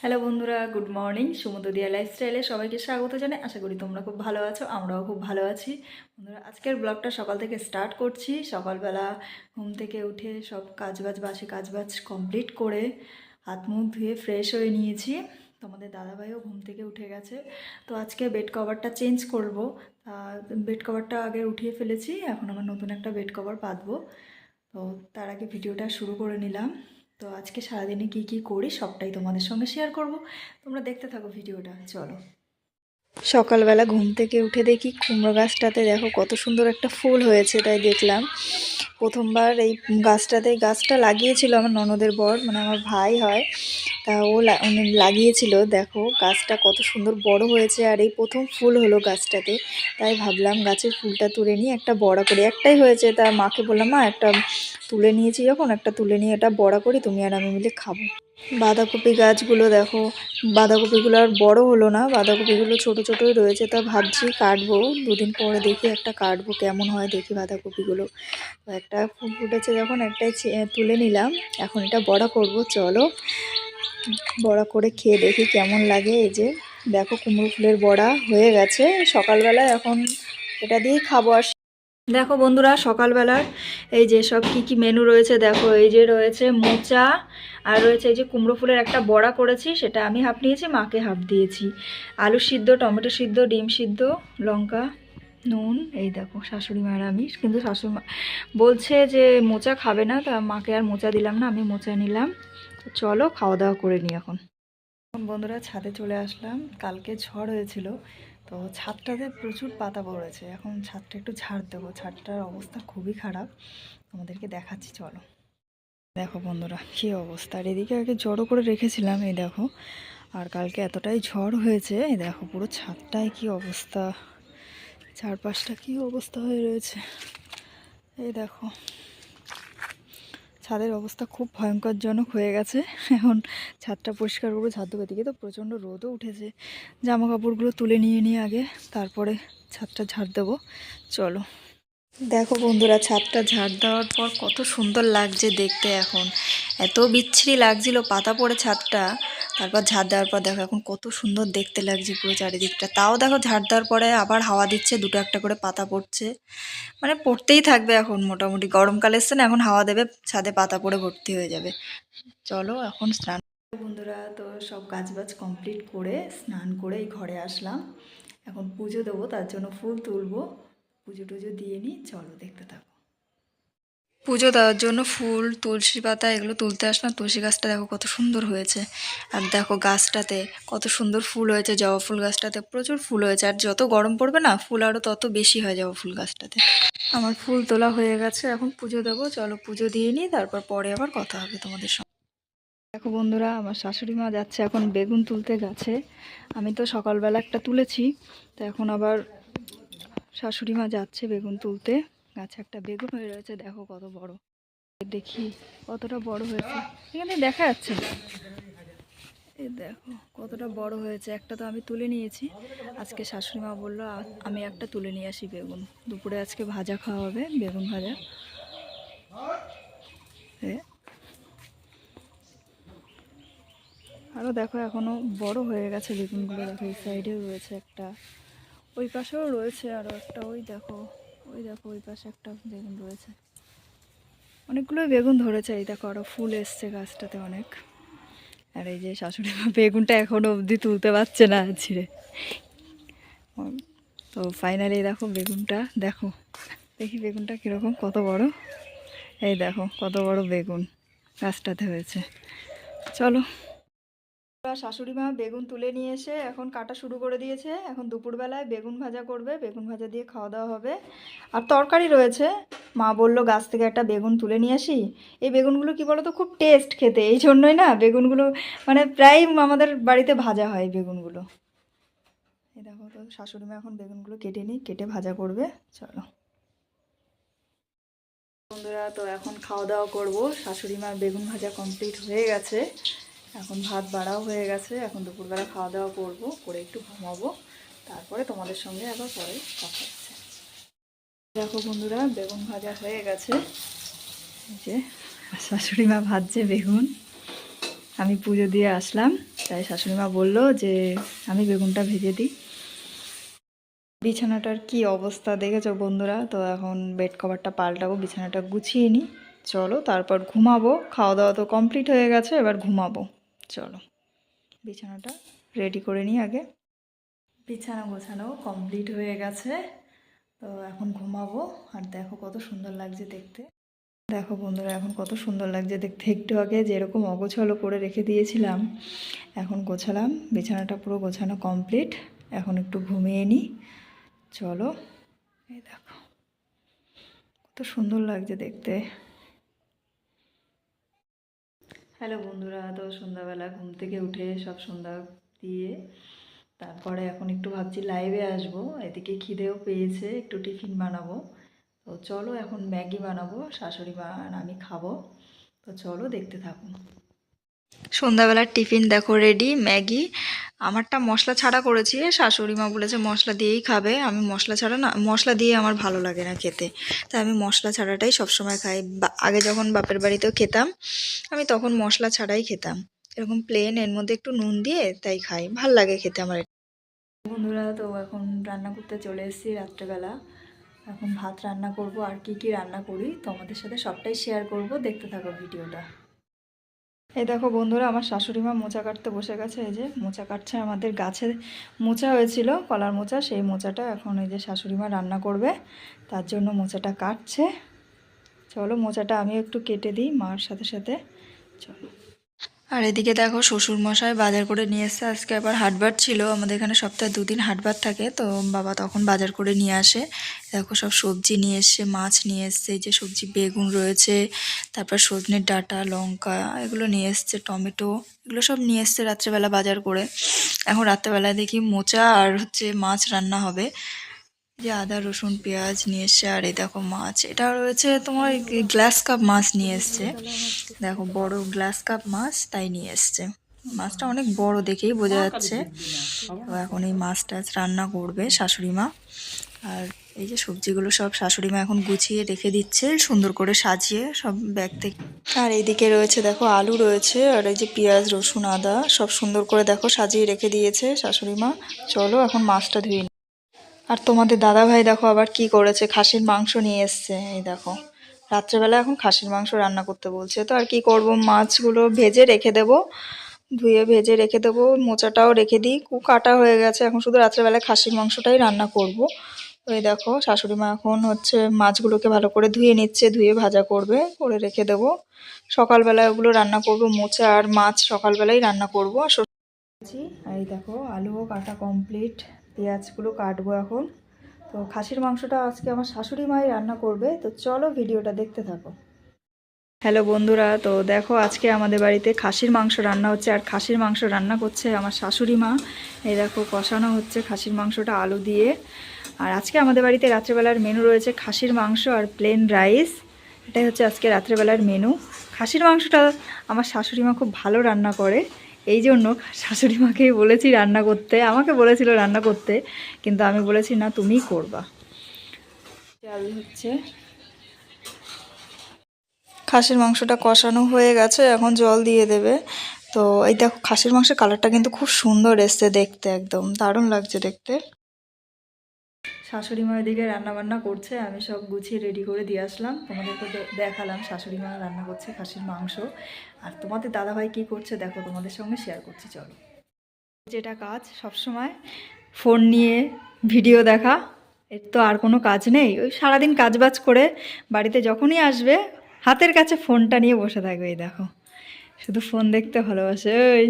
Hello বন্ধুরা, good morning. সুমুদদিয়া লাইফস্টাইলে সবাইকে স্বাগত জানাই। আশা করি তোমরা খুব ভালো আছো, আমরাও খুব ভালো আছি। বন্ধুরা, আজকের ব্লগটা সকাল থেকে স্টার্ট করছি। সকালবেলা ঘুম থেকে উঠে সব কাজবাজ বাসে কাজবাজ কমপ্লিট করে হাত মুখ ধুয়ে ফ্রেশ হয়ে নিয়েছি। তোমাদের দাদাভাইও ঘুম থেকে উঠে গেছে। তো আজকে বেড কভারটা চেঞ্জ করব। বেড কভারটা আগে উঠিয়ে ফেলেছি, এখন আমার নতুন একটা বেড কভার পাতবো তো তার আগে ভিডিওটা শুরু করে নিলাম। তো আজকে সারাদিনে কি কি করি সবটাই তোমাদের সঙ্গে শেয়ার করব। তোমরা দেখতে থাকো ভিডিওটা, চলো। সকালবেলা ঘুম থেকে উঠে দেখি কুমড়ো গাছটাতে দেখো কত সুন্দর একটা ফুল হয়েছে, তাই দেখলাম। প্রথমবার এই গাছটাতে, গাছটা লাগিয়েছিল আমার ননদের বর মানে আমার ভাই হয়। তা ও উনি লাগিয়েছিল, দেখো গাছটা কত সুন্দর বড় হয়েছে আর এই প্রথম ফুল হলো গাছটাতে। তাই ভাবলাম গাছের ফুলটা তুলে নিয়ে একটা বড়া করি। একটাই হয়েছে, তা মাকে বললাম, মা, একটা তুলে নিয়েছি যখন, একটা তুলে নিয়ে এটা বড়া করি, তুমি আর আমি মিলে খাব। বাঁধাকপি গাছগুলো দেখো, বাঁধাকপিগুলো আর বড় হলো না, বাঁধাকপিগুলো ছোট ছোটই রয়েছে, তা ভাবছি কাটবো। দুদিন পরে দেখি একটা কাটবো, কেমন হয় দেখি বাঁধাকপিগুলো। একটা ফুল ফুটেছে যখন, একটাই তুলে নিলাম, এখন এটা বড়া করব, চলো। বড়া করে খেয়ে দেখি কেমন লাগে। এই যে, দেখো কুমড়ো ফুলের বড়া হয়ে গেছে। সকালবেলা এখন এটা দিয়েই খাব আর দেখো বন্ধুরা, সকালবেলার এই যে সব কি কি মেনু রয়েছে, দেখো এই যে রয়েছে মোচা আর রয়েছে এই যে কুমড়ো ফুলের একটা বড়া করেছি, সেটা আমি হাফ নিয়েছি, মাকে হাফ দিয়েছি। আলু সিদ্ধ, টমেটো সিদ্ধ, ডিম সিদ্ধ, লঙ্কা, নুন, এই দেখো শাশুড়ি মায়ের আমি, কিন্তু শাশুড়ি মা বলছে যে মোচা খাবে না, তা মাকে আর মোচা দিলাম না, আমি মোচা নিলাম। তো চলো খাওয়া দাওয়া করে নিই এখন। এখন বন্ধুরা ছাদে চলে আসলাম। কালকে ঝড় হয়েছিল, তো ছাদটাতে প্রচুর পাতা পড়েছে। এখন ছাদটা একটু ঝাড় দেবো। ছাদটার অবস্থা খুবই খারাপ। তোমাদেরকে দেখাচ্ছি, চলো। দেখো বন্ধুরা, কী অবস্থা। আর এদিকে আগে জড়ো করে রেখেছিলাম, এই দেখো। আর কালকে এতটাই ঝড় হয়েছে, এই দেখো পুরো ছাদটায় কি অবস্থা। চারপাশটা কি অবস্থা হয়ে রয়েছে। এই দেখো। ছাদের অবস্থা খুব ভয়ঙ্করজনক হয়ে গেছে। এখন ছাদটা পরিষ্কার করব, ছাদ দেবো দিকে তো প্রচণ্ড রোদও উঠেছে। জামা কাপড়গুলো তুলে নিয়ে নিয়ে আগে, তারপরে ছাদটা ঝাড় দেবো। চলো। দেখো বন্ধুরা, ছাদটা ঝাড় দেওয়ার পর কত সুন্দর লাগছে দেখতে এখন। এত বিচ্ছিরি লাগছিল পাতা পড়ে ছাদটা। তারপর ঝাড় দেওয়ার পর দেখো এখন কত সুন্দর দেখতে লাগছে পুরো চারিদিকটা। তাও দেখো ঝাড় দেওয়ার পরে আবার হাওয়া দিচ্ছে, দুটো একটা করে পাতা পড়ছে। মানে পড়তেই থাকবে এখন মোটামুটি। গরমকাল এসছে না, এখন হাওয়া দেবে, ছাদে পাতা পড়ে ভর্তি হয়ে যাবে। চলো এখন স্নান বন্ধুরা। তো সব কাজবাজ কমপ্লিট করে স্নান করে এই ঘরে আসলাম। এখন পুজো দেবো, তার জন্য ফুল তুলবো। পুজো টুজো দিয়ে নিই, চলো দেখতে থাকো। পুজো দেওয়ার জন্য ফুল, তুলসী পাতা এগুলো তুলতে আসলাম। তুলসী গাছটা দেখো কত সুন্দর হয়েছে। আর দেখো গাছটাতে কত সুন্দর ফুল হয়েছে, জবা ফুল গাছটাতে প্রচুর ফুল হয়েছে। আর যত গরম পড়বে না, ফুল আরও তত বেশি হয় জবা ফুল গাছটাতে। আমার ফুল তোলা হয়ে গেছে, এখন পুজো দেবো। চলো পুজো দিয়ে নিই, তারপর পরে আবার কথা হবে তোমাদের সঙ্গে। দেখো বন্ধুরা, আমার শাশুড়ি মা যাচ্ছে এখন বেগুন তুলতে গেছে। আমি তো সকালবেলা একটা তুলেছি, তো এখন আবার শাশুড়ি মা যাচ্ছে বেগুন তুলতে। গাছে একটা বেগুন হয়ে রয়েছে, দেখো কত বড়। দেখি কতটা বড় হয়েছে। এখানে দেখা যাচ্ছে। এই দেখো কতটা বড় হয়েছে। একটা তো আমি তুলে নিয়েছি। আজকে শাশুড়ি মা বলল আমি একটা তুলে নিয়ে আসি বেগুন। দুপুরে আজকে ভাজা খাওয়া হবে, বেগুন ভাজা। আরও দেখো এখনও বড় হয়ে গেছে বেগুনগুলো। দেখো এই সাইডেও রয়েছে একটা। ওই পাশেও রয়েছে আরও একটা। ওই দেখো। ওই দেখো, ওই পাশে একটা বেগুন রয়েছে। অনেকগুলোই বেগুন ধরেছে, এই দেখো আরও ফুল এসছে গাছটাতে অনেক। আর এই যে শাশুড়ি মা বেগুনটা এখনও অবধি তুলতে পারছে না ছিঁড়ে। তো ফাইনালি দেখো বেগুনটা, দেখো। দেখি বেগুনটা কীরকম, কত বড়? এই দেখো, কত বড় বেগুন গাছটাতে হয়েছে। চলো। শাশুড়ি মা বেগুন তুলে নিয়ে এসে এখন কাটা শুরু করে দিয়েছে। এখন দুপুরবেলায় বেগুন ভাজা করবে, বেগুন ভাজা দিয়ে খাওয়া দাওয়া হবে। আর তরকারি রয়েছে। মা বলল, গাছ থেকে একটা বেগুন তুলে নিয়ে আসি। এই বেগুনগুলো কি বলো তো খুব টেস্ট খেতে। এই জন্যই না বেগুনগুলো মানে প্রায় আমাদের বাড়িতে ভাজা হয় বেগুনগুলো। এই দেখো তো, শাশুড়ি মা এখন বেগুনগুলো কেটে নিই কেটে ভাজা করবে। চলো। বন্ধুরা, তো এখন খাওয়া দাওয়া করব। শাশুড়ি মার বেগুন ভাজা কমপ্লিট হয়ে গেছে। এখন ভাত বাড়াও হয়ে গেছে। এখন দুপুরবেলা খাওয়া দাওয়া করব, করে একটু ঘুমাবো। তারপরে তোমাদের সঙ্গে আবার পরে কথা হচ্ছে। দেখো বন্ধুরা, বেগুন ভাজা হয়ে গেছে। যে শাশুড়ি মা ভাজছে বেগুন। আমি পুজো দিয়ে আসলাম, তাই শাশুড়ি মা বলল যে আমি বেগুনটা ভেজে দিই। বিছানাটার কি অবস্থা দেখেছ বন্ধুরা? তো এখন বেড কভারটা পাল্টাবো, বিছানাটা গুছিয়ে নিই। চলো তারপর ঘুমাবো খাওয়া দাওয়া তো কমপ্লিট হয়ে গেছে, এবার ঘুমাবো। চলো, বিছানাটা রেডি করে নিই আগে। বিছানা গোছানো কমপ্লিট হয়ে গেছে, তো এখন ঘুমাবো। আর দেখো কত সুন্দর লাগছে দেখতে। দেখো বন্ধুরা, এখন কত সুন্দর লাগছে দেখতে। একটু আগে যেরকম অগোছালো করে রেখে দিয়েছিলাম, এখন গোছালাম। বিছানাটা পুরো গোছানো কমপ্লিট এখন একটু ঘুমিয়ে নিই। চলো, এই দেখো, কত সুন্দর লাগছে দেখতে। হ্যালো বন্ধুরা, তো সন্ধ্যাবেলা ঘুম থেকে উঠে সব সন্ধ্যা দিয়ে তারপরে এখন একটু ভাবছি লাইভে আসব। এদিকে খিদেও পেয়েছে, একটু টিফিন বানাবো। তো চলো এখন ম্যাগি বানাবো, শাশুড়ি মা আমি খাব। তো চলো দেখতে থাকুন। সন্ধ্যাবেলার টিফিন দেখো রেডি ম্যাগি আমারটা মশলা ছাড়া করেছি। শাশুড়ি মা বলেছে, মশলা দিয়েই খাবে। আমি মশলা ছাড়া না, মশলা দিয়ে আমার ভালো লাগে না খেতে। তাই আমি মশলা ছাড়াটাই সবসময় খাই। আগে যখন বাপের বাড়িতেও খেতাম, আমি তখন মশলা ছাড়াই খেতাম। এরকম প্লেন এর মধ্যে একটু নুন দিয়ে তাই খাই। ভালো লাগে খেতে আমার। বন্ধুরা, তো এখন রান্না করতে চলে এসেছি রাত্রেবেলা। এখন ভাত রান্না করব। আর কি কি রান্না করি, তোমাদের সাথে সবটাই শেয়ার করব। দেখতে থাকো ভিডিওটা। এই দেখো বন্ধুরা, আমার শাশুড়ি মা মোচা কাটতে বসে গেছে। এই যে মোচা কাটছে আমাদের গাছে। মোচা হয়েছিল, কলার মোচা, সেই মোচাটা এখন এই যে শাশুড়ি মা রান্না করবে। তার জন্য মোচাটা কাটছে। চলো মোচাটা আমি একটু কেটে দিই মার সাথে সাথে। চলো। আর এদিকে দেখো শ্বশুর মশাই বাজার করে নিয়ে এসছে। আজকে আবার হাটবার ছিল, আমাদের এখানে সপ্তাহে দুদিন হাটবার থাকে, তো বাবা তখন বাজার করে নিয়ে আসে। দেখো সব সবজি নিয়ে এসছে, মাছ নিয়ে এসছে যে সবজি, বেগুন রয়েছে, তারপর সজনের ডাঁটা, লঙ্কা, এগুলো নিয়ে এসছে, টমেটো, এগুলো সব নিয়ে এসছে রাত্রেবেলা বাজার করে। এখন রাত্রেবেলায় দেখি মোচা আর হচ্ছে মাছ রান্না হবে। যে আদা, রসুন, পেঁয়াজ নিয়ে এসছে, আর এই দেখো মাছ। এটা রয়েছে তোমার গ্লাস কাপ মাছ নিয়ে এসছে। দেখো, বড় গ্লাস কাপ মাছ তাই নিয়ে এসছে। মাছটা অনেক বড় দেখেই বোঝা যাচ্ছে। এখন এই মাছ টাছ রান্না করবে শাশুড়ি মা। আর এই যে সবজিগুলো সব শাশুড়ি মা এখন গুছিয়ে রেখে দিচ্ছে, সুন্দর করে সাজিয়ে সব ব্যাগ থেকে। আর এইদিকে রয়েছে, দেখো, আলু রয়েছে, আর এই যে পেঁয়াজ, রসুন, আদা সব সুন্দর করে দেখো সাজিয়ে রেখে দিয়েছে শাশুড়ি মা। চলো এখন মাছটা ধুয়ে। আর তোমাদের দাদা ভাই দেখো আবার কি করেছে? খাসির মাংস নিয়ে এসছে। এই দেখো, রাত্রেবেলা এখন খাসির মাংস রান্না করতে বলছে। তো আর কি করব? মাছগুলো ভেজে রেখে দেবো, ধুয়ে ভেজে রেখে দেবো, মোচাটাও রেখে দিই। কু কাটা হয়ে গেছে, এখন শুধু রাত্রেবেলায় খাসির মাংসটাই রান্না করব। এই দেখো, শাশুড়ি মা এখন হচ্ছে মাছগুলোকে ভালো করে ধুয়ে নিচ্ছে, ধুয়ে ভাজা করবে, করে রেখে দেবো। সকালবেলায় ওগুলো রান্না করব, মোচা আর মাছ সকালবেলায় রান্না করব। আর এই দেখো, আলুও কাটা কমপ্লিট পেঁয়াজগুলো কাটবো এখন। তো খাসির মাংসটা আজকে আমার শাশুড়ি মাই রান্না করবে, তো চলো ভিডিওটা দেখতে থাকো। হ্যালো বন্ধুরা, তো দেখো আজকে আমাদের বাড়িতে খাসির মাংস রান্না হচ্ছে, আর খাসির মাংস রান্না করছে আমার শাশুড়ি মা। এই দেখো কষানো হচ্ছে খাসির মাংসটা আলু দিয়ে। আর আজকে আমাদের বাড়িতে রাত্রেবেলার মেনু রয়েছে খাসির মাংস আর প্লেন রাইস এটাই হচ্ছে আজকে রাত্রেবেলার মেনু। খাসির মাংসটা আমার শাশুড়ি মা খুব ভালো রান্না করে। এই জন্য শাশুড়ি মাকেই বলেছি রান্না করতে, আমাকে বলেছিল রান্না করতে, কিন্তু আমি বলেছি, না, তুমিই করবা। চাল হচ্ছে। খাসির মাংসটা কষানো হয়ে গেছে, এখন জল দিয়ে দেবে। তো এই দেখো, খাসির মাংসের কালারটা কিন্তু খুব সুন্দর এসছে দেখতে, একদম দারুণ লাগছে দেখতে। শাশুড়ি মা এদিকে রান্না বান্না করছে, আমি সব গুছিয়ে রেডি করে দিয়ে আসলাম। তোমাদেরকে দেখালাম শাশুড়ি মা রান্না করছে খাসির মাংস। আর তোমাদের দাদাভাই কি করছে দেখো, তোমাদের সঙ্গে শেয়ার করছি, চলো। যেটা কাজ সবসময় ফোন নিয়ে ভিডিও দেখা, এর তো আর কোনো কাজ নেই। ওই সারাদিন কাজবাজ করে বাড়িতে যখনই আসবে, হাতের কাছে ফোনটা নিয়ে বসে থাকবে, এই দেখো। শুধু ফোন দেখতে ভালোবাসে, ওই।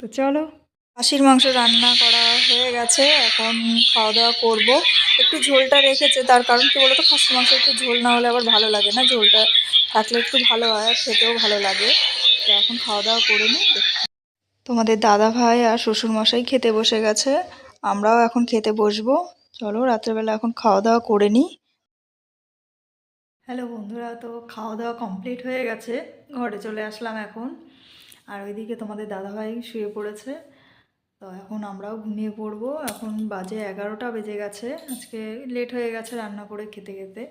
তো চলো। খাসির মাংস রান্না করা হয়ে গেছে, এখন খাওয়া দাওয়া করব। একটু ঝোলটা রেখেছে, তার কারণ কি বলতো, খাসির মাংস একটু ঝোল না হলে আবার ভালো লাগে না। ঝোলটা থাকলে একটু ভালো হয় আর খেতেও ভালো লাগে। তো এখন খাওয়া দাওয়া করে নিই। তোমাদের দাদা ভাই আর শ্বশুর মশাই খেতে বসে গেছে, আমরাও এখন খেতে বসবো। চলো, রাত্রেবেলা এখন খাওয়া দাওয়া করে নিই। হ্যালো বন্ধুরা, তো খাওয়া দাওয়া কমপ্লিট হয়ে গেছে, ঘরে চলে আসলাম এখন। আর ওইদিকে তোমাদের দাদাভাই শুয়ে পড়েছে। তো এখন আমরাও ঘুমিয়ে পড়ব। এখন বাজে এগারোটা বেজে গেছে। আজকে লেট হয়ে গেছে রান্না করে খেতে খেতে।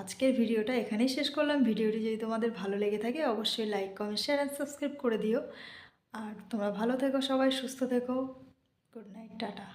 আজকের ভিডিওটা এখানেই শেষ করলাম। ভিডিওটি যদি তোমাদের ভালো লেগে থাকে অবশ্যই like comment share and subscribe করে দিও। আর তোমরা ভালো থেকো, সবাই সুস্থ থেকো। Good night tata.